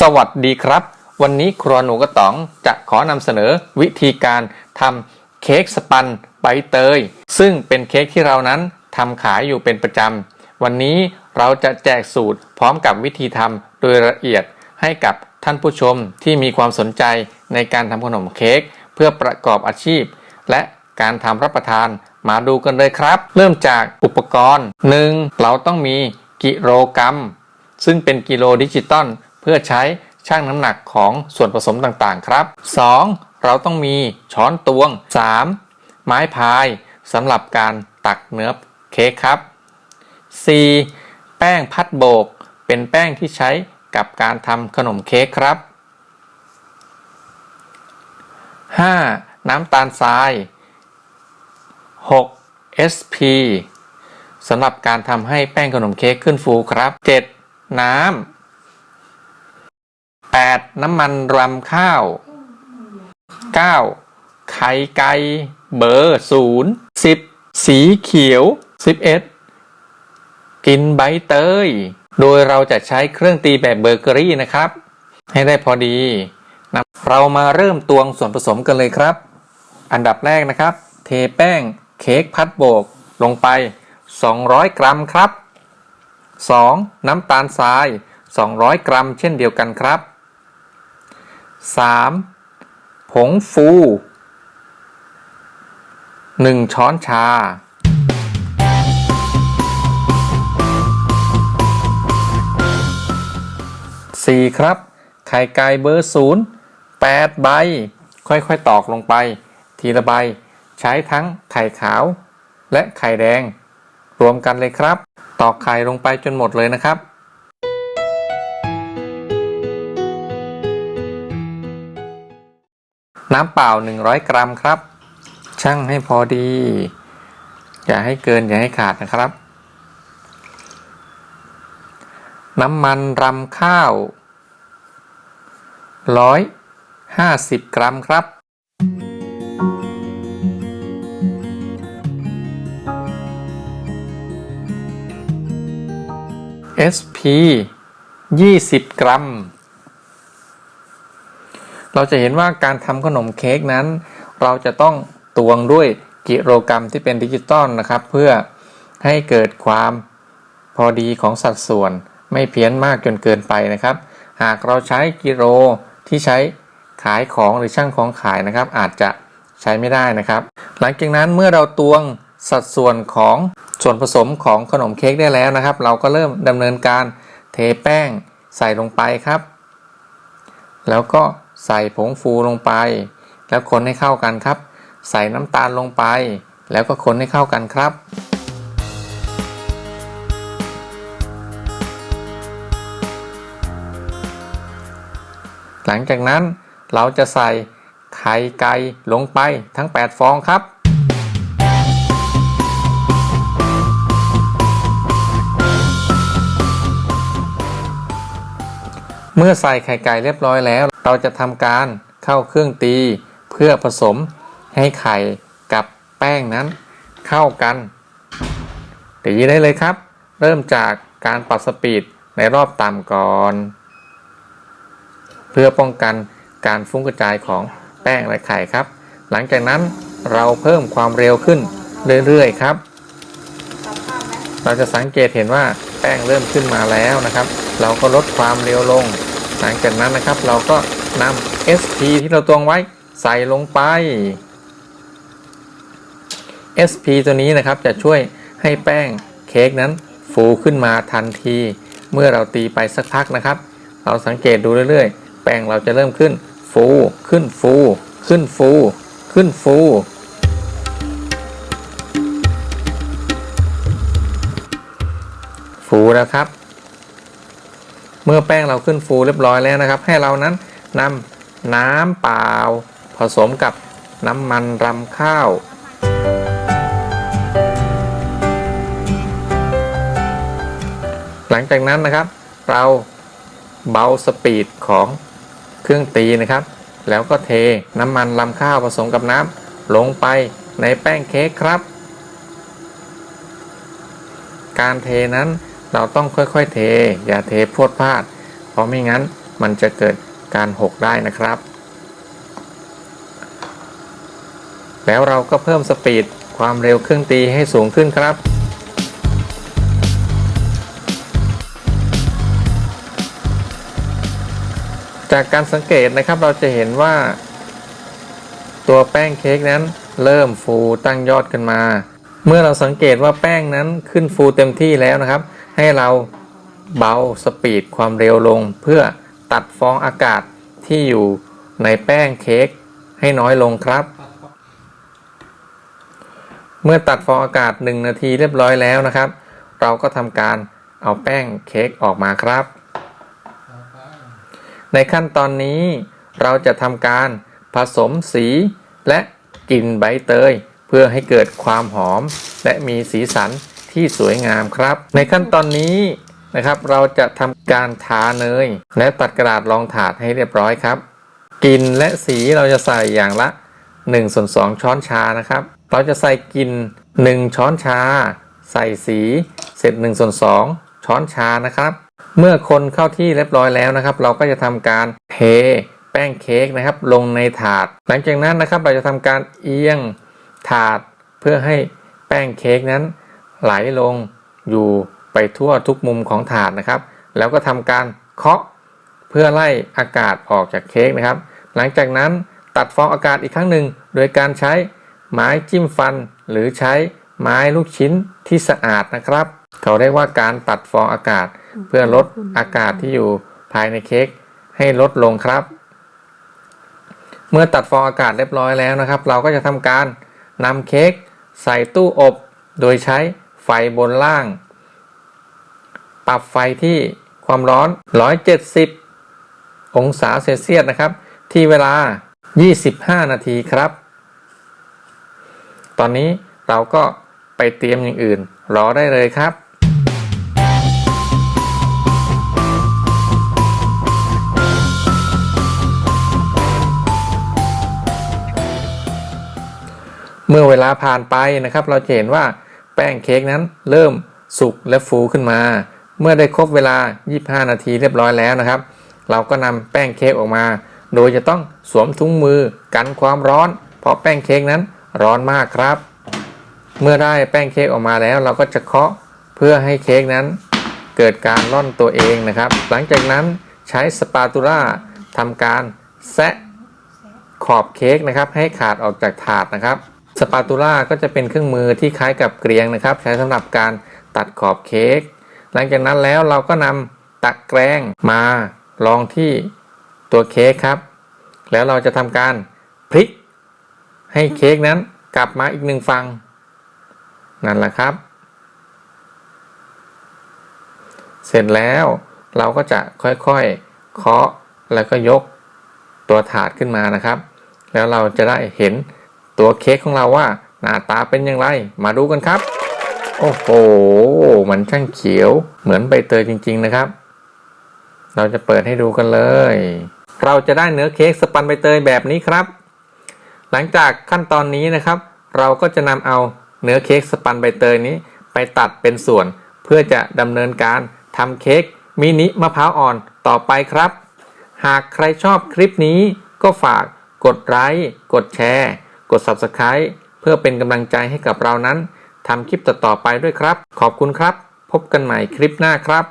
สวัสดีครับ วันนี้ครัวหนูกระต๋องจะขอนำเสนอวิธีการทำเค้กสปันใบเตย ซึ่งเป็นเค้กที่เรานั้นทำขายอยู่เป็นประจำ วันนี้เราจะแจกสูตรพร้อมกับวิธีทำโดยละเอียดให้กับท่านผู้ชมที่มีความสนใจในการทำขนมเค้กเพื่อประกอบอาชีพ และการทำรับประทานมาดูกันเลยครับ เริ่มจากอุปกรณ์ 1. เราต้องมีกิโลกรัมซึ่งเป็นกิโลดิจิตอล พื่อใช้ชั่งน้ำหนักของส่วนผสมต่างๆครับ 2. เราต้องมีช้อนตวง 3. ไม้พายสำหรับการตักเนื้อเค้กครับ 4. แป้งพัดโบก เป็นแป้งที่ใช้กับการทำขนมเค้กครับ 5. น้ำตาลทราย 6. SP สำหรับการทำให้แป้งขนมเค้กขึ้นฟูครับ 7. น้ำ 8. น้ำมันรำข้าว 9. ไข่ไก่เบอร์0 10สีเขียว 11 กินใบเตย โดยเราจะใช้เครื่องตีแบบเบเกอรี่นะครับ ให้ได้พอดีนะเรามาเริ่มตวงส่วนผสมกันเลยครับ อันดับแรกนะครับ เทแป้งเค้กพัดโบกลงไป 200 กรัมครับ 2. น้ำตาลทราย 200 กรัม เช่นเดียวกันครับ 3. ผงฟู 1 ช้อนชา 4. ครับ ไข่ไก่เบอร์ 0 8 ใบ ค่อยๆ ตอกลงไป ทีละใบ ใช้ทั้งไข่ขาว และไข่แดง รวมกันเลยครับ ตอกไข่ลงไปจนหมดเลยนะครับ น้ำเปล่า 100 กรัมครับ ชั่งให้พอดี อย่าให้เกินอย่าให้ขาดนะครับ น้ำมันรำข้าว 150 กรัมครับ SP 20กรัม เราจะเห็นว่าการทำขนมเค้กนั้น เราจะต้องตวงด้วยกิโลกรัมที่เป็นดิจิตอลนะครับ เพื่อให้เกิดความพอดีของสัดส่วน ไม่เพี้ยนมากจนเกินไปนะครับ หากเราใช้กิโลที่ใช้ขายของหรือช่างของขายนะครับ อาจจะใช้ไม่ได้นะครับ หลังจากนั้นเมื่อเราตวงสัดส่วนของส่วนผสมของขนมเค้กได้แล้วนะครับ เราก็เริ่มดำเนินการเทแป้งใส่ลงไปครับ แล้วก็ ใส่ผงฟูลงไป แล้วคนให้เข้ากันครับ ใส่น้ำตาลลงไป แล้วก็คนให้เข้ากันครับ หลังจากนั้นเราจะใส่ไข่ไก่ลงไปทั้ง 8 ฟองครับเมื่อใส่ไข่ไก่เรียบร้อยแล้ว เราจะทำการเข้าเครื่องตีเพื่อผสมให้ไข่กับแป้งนั้นเข้ากันตีได้เลยครับ เริ่มจากการปรับสปีดในรอบต่ำก่อน เพื่อป้องกันการฟุ้งกระจายของแป้งและไข่ครับ หลังจากนั้นเราเพิ่มความเร็วขึ้นเรื่อยๆครับ เราจะสังเกตเห็นว่าแป้งเริ่มขึ้นมาแล้วนะครับ เราก็ลดความเร็วลง หลังจากนั้นนะครับเราก็ นำ SP ที่เราตวงไว้ใส่ลงไป SP ตัวนี้นะครับจะช่วยให้แป้งเค้กนั้นฟูขึ้นมาทันที เมื่อเราตีไปสักพักนะครับ เราสังเกตดูเรื่อยๆ แป้งเราจะเริ่มขึ้นฟูขึ้นฟู ขึ้นฟู ขึ้นฟูฟูแล้วครับ เมื่อแป้งเราขึ้นฟูเรียบร้อยแล้วนะครับ ให้เรานั้น นำน้ำเปล่า ผสมกับน้ำมันรำข้าว หลังจากนั้นนะครับ เราเบาสปีดของเครื่องตีนะครับ แล้วก็เทน้ำมันรำข้าวผสมกับน้ำลงไปในแป้งเค้กครับ การเทนั้นเราต้องค่อยๆเท อย่าเทพรวดพลาด เพราะไม่งั้นมันจะเกิด การหกได้นะครับ แล้วเราก็เพิ่มสปีดความเร็วเครื่องตีให้สูงขึ้นครับจากการสังเกตนะครับเราจะเห็นว่า ตัวแป้งเค้กนั้นเริ่มฟูตั้งยอดขึ้นมา เมื่อเราสังเกตว่าแป้งนั้นขึ้นฟูเต็มที่แล้วนะครับ ให้เราเบาสปีดความเร็วลงเพื่อ ตัดฟองอากาศที่อยู่ในแป้งเค้กให้น้อยลงครับ เมื่อตัดฟองอากาศ 1 นาทีเรียบร้อยแล้วนะครับ เราก็ทำการเอาแป้งเค้กออกมาครับ ในขั้นตอนนี้เราจะทำการผสมสีและกลิ่นใบเตย เพื่อให้เกิดความหอม และมีสีสันที่สวยงามครับ ในขั้นตอนนี้ นะครับ เราจะทำการทาเนย และตัดกระดาษรองถาดให้เรียบร้อยครับ กลิ่นและสีเราจะใส่อย่างละ1ส่วน2ช้อนชานะครับ เราจะใส่กลิ่น1ช้อนชา ใส่สีเสร็จ1ส่วน2ช้อนชานะครับ เมื่อคนเข้าที่เรียบร้อยแล้วนะครับ เราก็จะทำการเทแป้งเค้กนะครับลงในถาด หลังจากนั้นนะครับเราจะทำการเอียงถาดเพื่อให้แป้งเค้กนั้นไหลลงอยู่ ไปทั่วทุกมุมของถาดนะครับ แล้วก็ทำการเคาะเพื่อไล่อากาศออกจากเค้กนะครับ หลังจากนั้นตัดฟองอากาศอีกครั้งหนึ่ง โดยการใช้ไม้จิ้มฟัน หรือใช้ไม้ลูกชิ้นที่สะอาดนะครับ เขาเรียกว่าการตัดฟองอากาศ เพื่อลดอากาศที่อยู่ภายในเค้กให้ลดลงครับ เมื่อตัดฟองอากาศเรียบร้อยแล้วนะครับ เราก็จะทำการนำเค้กใส่ตู้อบ โดยใช้ไฟบนล่าง ปรับไฟที่ความร้อน 170 องศาเซลเซียสนะครับ ที่เวลา 25 นาทีครับ ตอนนี้เราก็ไปเตรียมอย่างอื่น รอได้เลยครับเมื่อเวลาผ่านไปนะครับ เราจะเห็นว่าแป้งเค้กนั้นเริ่มสุกและฟูขึ้นมา เมื่อได้ครบเวลา 25 นาทีเรียบร้อยแล้วนะครับ เราก็นำแป้งเค้กออกมา โดยจะต้องสวมถุงมือกันความร้อน เพราะแป้งเค้กนั้นร้อนมากครับ เมื่อได้แป้งเค้กออกมาแล้ว เราก็จะเคาะเพื่อให้เค้กนั้นเกิดการร่อนตัวเองนะครับ หลังจากนั้นใช้สปาตูล่าทำการแซะขอบเค้กนะครับ ให้ขาดออกจากถาดนะครับ สปาตูล่าก็จะเป็นเครื่องมือที่คล้ายกับเกลียงนะครับ ใช้สำหรับการตัดขอบเค้ก หลังจากนั้นแล้วเราก็นำตะแกรงมารองที่ตัวเค้กครับ แล้วเราจะทำการพลิก ให้เค้กนั้นกลับมาอีกหนึ่งฝั่งนั่นแหละครับ เสร็จแล้วเราก็จะค่อยๆเคาะแล้วก็ยกตัวถาดขึ้นมานะครับ แล้วเราจะได้เห็นตัวเค้กของเราว่าหน้าตาเป็นอย่างไร มาดูกันครับ โอ้โห มันช่างเขียวเหมือนใบเตยจริง ๆ นะครับ เราจะเปิดให้ดูกันเลย เราจะได้เนื้อเค้กสปันใบเตยแบบนี้ครับ หลังจากขั้นตอนนี้นะครับ เราก็จะนำเอาเนื้อเค้กสปันใบเตยนี้ ไปตัดเป็นส่วนเพื่อจะดำเนินการทำเค้กมินิมะพร้าวอ่อนต่อไปครับ หากใครชอบคลิปนี้ก็ฝากกดไลค์กดแชร์ กด Subscribe เพื่อเป็นกำลังใจให้กับเรานั้น ทำคลิปต่อๆไปด้วยครับ ขอบคุณครับ พบกันใหม่คลิปหน้าครับ